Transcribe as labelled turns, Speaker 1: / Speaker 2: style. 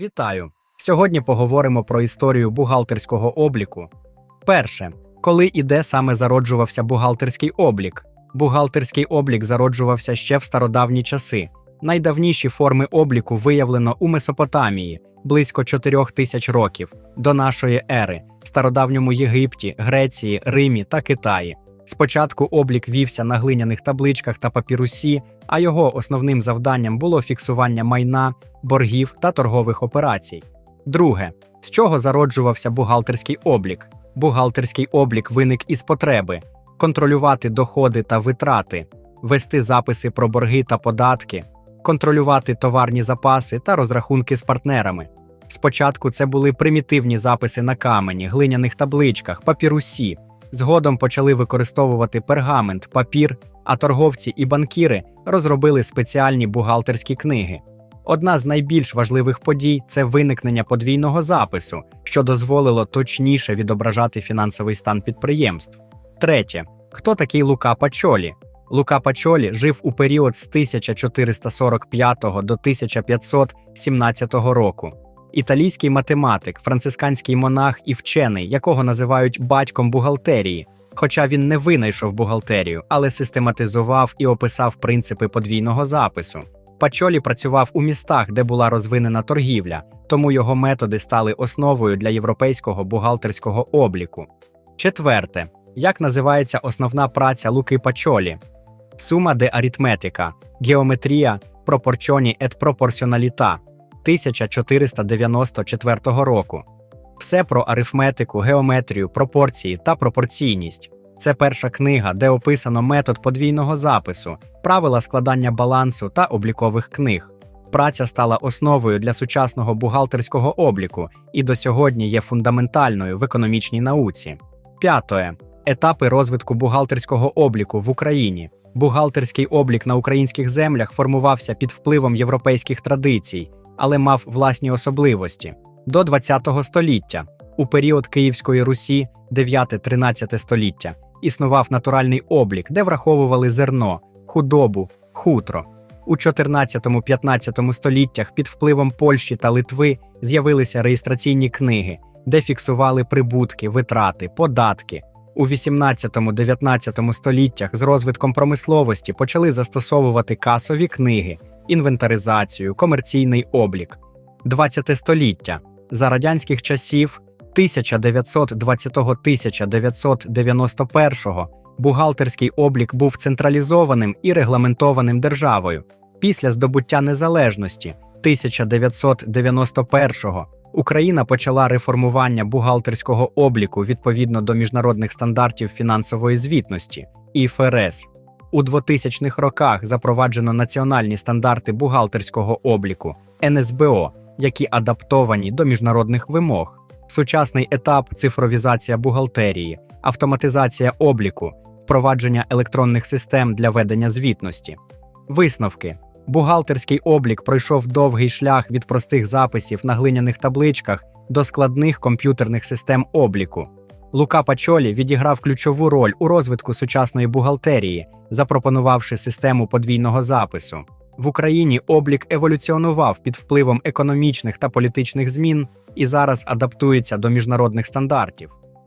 Speaker 1: Вітаю! Сьогодні поговоримо про історію бухгалтерського обліку. Перше, коли і де саме зароджувався бухгалтерський облік. Бухгалтерський облік зароджувався ще в стародавні часи. Найдавніші форми обліку виявлено у Месопотамії близько 4 тисяч років до нашої ери, стародавньому Єгипті, Греції, Римі та Китаї. Спочатку облік вівся на глиняних табличках та папірусі, а його основним завданням було фіксування майна, боргів та торгових операцій. Друге, з чого зароджувався бухгалтерський облік? Бухгалтерський облік виник із потреби контролювати доходи та витрати, вести записи про борги та податки, контролювати товарні запаси та розрахунки з партнерами. Спочатку це були примітивні записи на камені, глиняних табличках, папірусі. Згодом почали використовувати пергамент, папір, а торговці і банкіри розробили спеціальні бухгалтерські книги. Одна з найбільш важливих подій це виникнення подвійного запису, що дозволило точніше відображати фінансовий стан підприємств. Третє, хто такий Лука Пачолі? Лука Пачолі жив у період з 1445 до 1517 року. Італійський математик, францисканський монах і вчений, якого називають батьком бухгалтерії. Хоча він не винайшов бухгалтерію, але систематизував і описав принципи подвійного запису. Пачолі працював у містах, де була розвинена торгівля, тому його методи стали основою для європейського бухгалтерського обліку. Четверте, як називається основна праця Луки Пачолі? Сума де аритметика, геометрія, пропорчоні ет пропорціоналіта 1494 року. Все про арифметику, геометрію, пропорції та пропорційність. Це перша книга, де описано метод подвійного запису, правила складання балансу та облікових книг. Праця стала основою для сучасного бухгалтерського обліку і до сьогодні є фундаментальною в економічній науці. П'ятое. Етапи розвитку бухгалтерського обліку в Україні. Бухгалтерський облік на українських землях формувався під впливом європейських традицій, але мав власні особливості. До ХХ століття, у період Київської Русі, 9-13 століття, існував натуральний облік, де враховували зерно, худобу, хутро. У 14-15 століттях під впливом Польщі та Литви з'явилися реєстраційні книги, де фіксували прибутки, витрати, податки. У 18-19 століттях з розвитком промисловості почали застосовувати касові книги, інвентаризацію, комерційний облік. 20 століття за радянських часів 1920-1991 бухгалтерський облік був централізованим і регламентованим державою. Після здобуття незалежності 1991-го Україна почала реформування бухгалтерського обліку відповідно до міжнародних стандартів фінансової звітності ІФРС. У 2000-х роках запроваджено національні стандарти бухгалтерського обліку НСБО, які адаптовані до міжнародних вимог. Сучасний етап цифровізація бухгалтерії, автоматизація обліку, впровадження електронних систем для ведення звітності. Висновки. Бухгалтерський облік пройшов довгий шлях від простих записів на глиняних табличках до складних комп'ютерних систем обліку. Лука Пачолі відіграв ключову роль у розвитку сучасної бухгалтерії, запропонувавши систему подвійного запису. В Україні облік еволюціонував під впливом економічних та політичних змін і зараз адаптується до міжнародних стандартів.